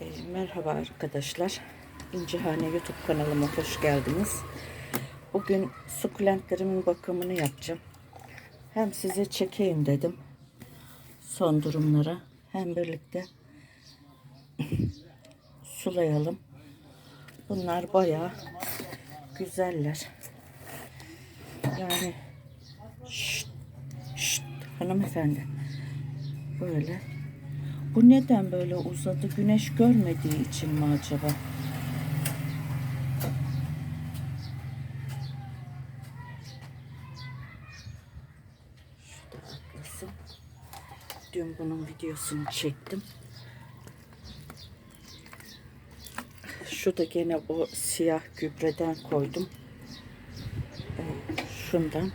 E, merhaba arkadaşlar. İncihane YouTube kanalıma hoş geldiniz. Bugün sukulentlerimin bakımını yapacağım. Hem size çekeyim dedim. Son durumlara. Hem birlikte sulayalım. Bunlar bayağı güzeller. Yani şşt, şşt, hanımefendi. Böyle bu neden böyle uzadı? Güneş görmediği için mi acaba? Şurada atlasın. Dün bunun videosunu çektim. Şu da gene o siyah gübreden koydum. Ee, Şundan.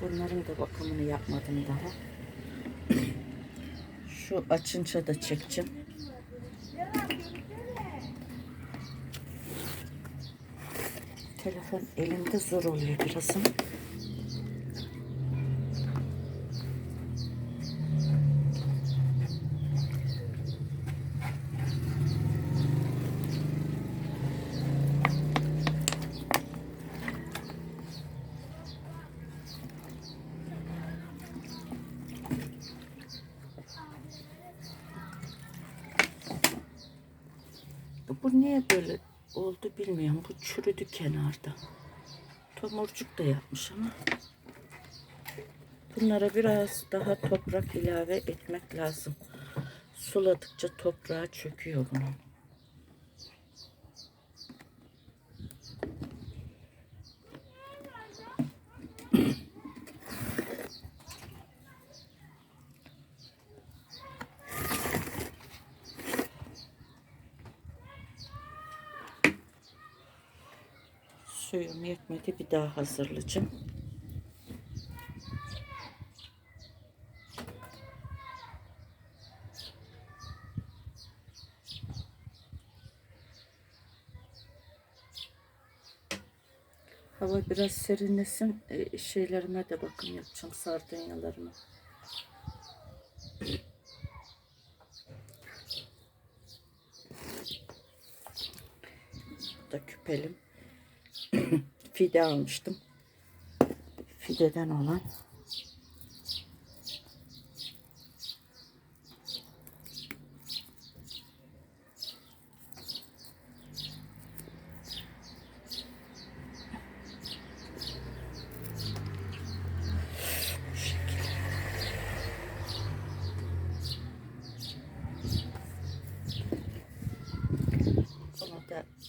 Bunların da bakımını yapmadım daha. Şu açınca da çekeceğim. Telefon elimde zor oluyor birazım. Bu niye böyle oldu bilmiyorum. Bu çürüdü kenarda. Tomurcuk da yapmış ama. Bunlara biraz daha toprak ilave etmek lazım. Suladıkça toprağa çöküyor bunun. Suyum yetmedi bir daha hazırlayacağım. Hava biraz serinlesin. e, şeylerime de bakım yapacağım sardunyalarıma. Bu da küpelim. Fide almıştım. Fideden olan.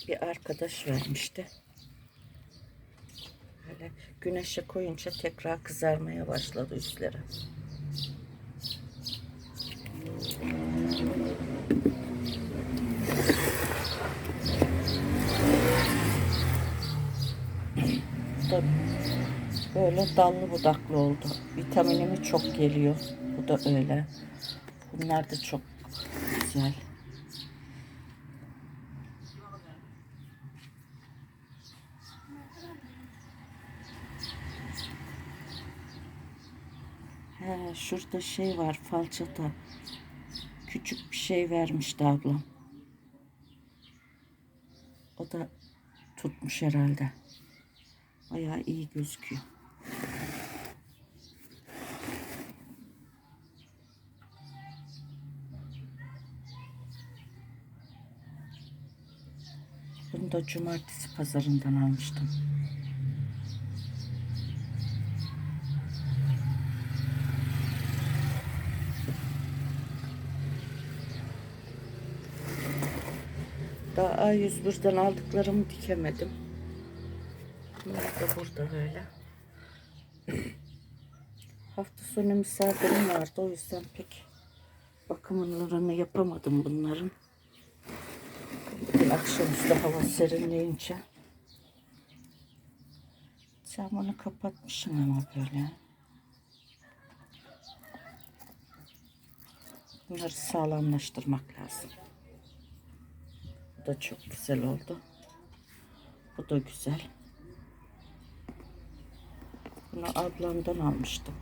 Bir arkadaş vermişti. Böyle güneşe koyunca tekrar kızarmaya başladı üstleri. Böyle dallı budaklı oldu. Vitaminimi çok geliyor. Bu da öyle. Bunlar da çok güzel. He, şurada şey var falçata. Küçük bir şey vermişti ablam. O da tutmuş herhalde. Bayağı iyi gözüküyor. Bunu da cumartesi pazarından almıştım. Daha A101'den aldıklarımı dikemedim. Bunlar da burada böyle. Hafta sonu misafirim vardı. O yüzden pek bakımlarını yapamadım bunların. Bugün akşamüstü hava serinleyince. Camını kapatmışım ama böyle. Bunları sağlamlaştırmak lazım. Da çok güzel oldu. Bu da güzel. Bunu ablamdan almıştım.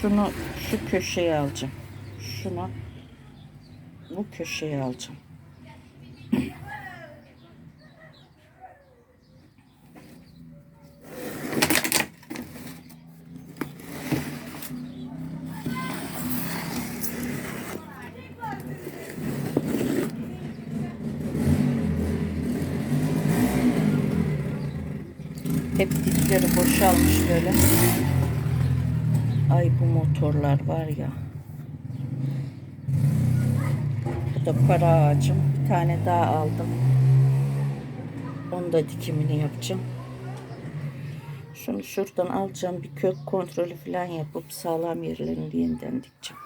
Şunu şu köşeye alacağım. Şunu bu köşeye alacağım. Hep dipleri boşalmış böyle. Ay bu motorlar var ya. Bu da para ağacım. Bir tane daha aldım. Onu da dikimini yapacağım. Şunu şuradan alacağım. Bir kök kontrolü falan yapıp sağlam yerlerini yeniden dikeceğim.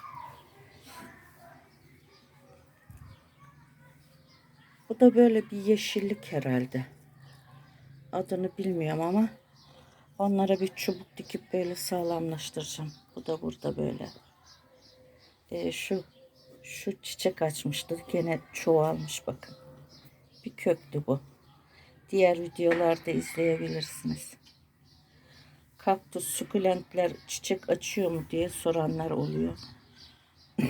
Bu da böyle bir yeşillik herhalde. Adını bilmiyorum ama onlara bir çubuk dikip böyle sağlamlaştıracağım. Bu da burada böyle. Ee, şu şu çiçek açmıştı. Gene çoğalmış bakın. Bir köktü bu. Diğer videolarda izleyebilirsiniz. Kaktüs, sukulentler çiçek açıyor mu diye soranlar oluyor.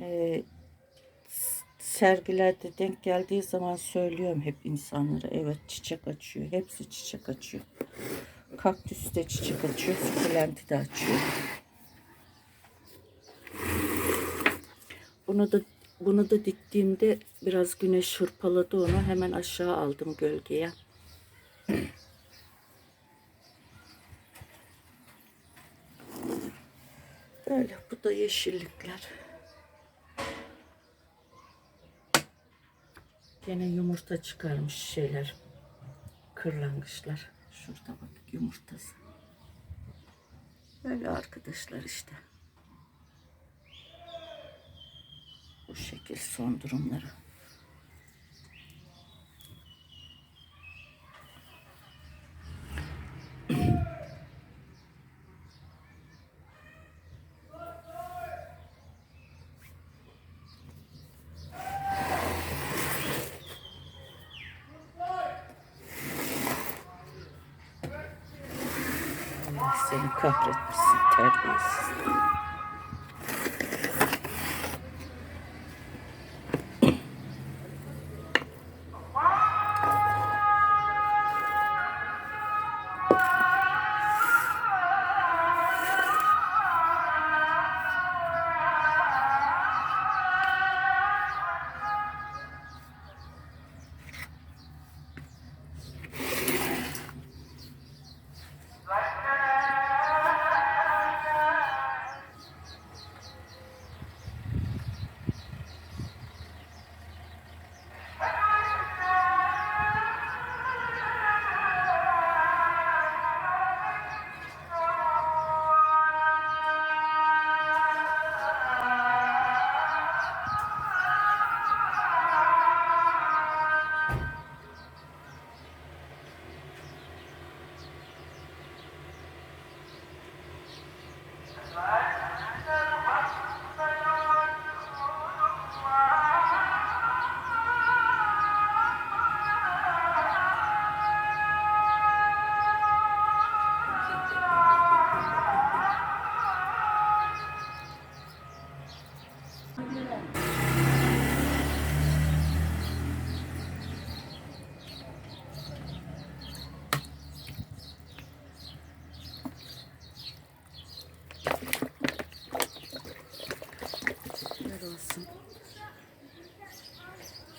Ee, sergilerde denk geldiği zaman söylüyorum hep insanlara. Evet çiçek açıyor. Hepsi çiçek açıyor. Kaktüs de çiçek açıyor. Sukulenti de açıyor. Bunu da bunu da diktiğimde biraz güneş hırpaladı onu. Hemen aşağı aldım gölgeye. Böyle bu da yeşillikler. Gene yumurta çıkarmış şeyler. Kırlangıçlar. Şurada bak yumurtası. Böyle arkadaşlar işte. Bu şekil son durumları. Seni kahretmesin terbiyesiz.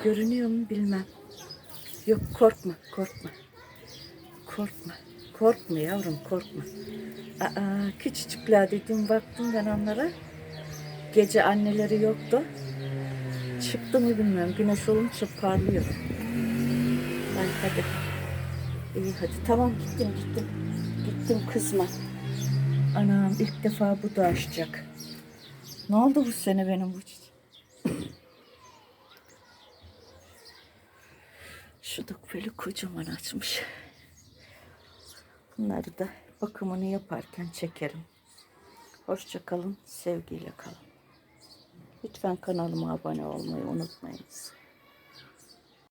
Görünüyor mu bilmem. Yok korkma korkma. Korkma. Korkma yavrum korkma. Aa, küçücükler dedim baktım ben onlara. Gece anneleri yoktu. Çıktı mı bilmiyorum. Güneş olunca parlıyor. Ay hadi. İyi hadi. Tamam gittim gittim. Gittim kızma. Anam ilk defa bu da açacak. Ne oldu bu sene benim bu çiçeğim? Şu da böyle kocaman açmış. Bunları da bakımını yaparken çekerim. Hoşça kalın, sevgiyle kalın. Lütfen kanalıma abone olmayı unutmayınız.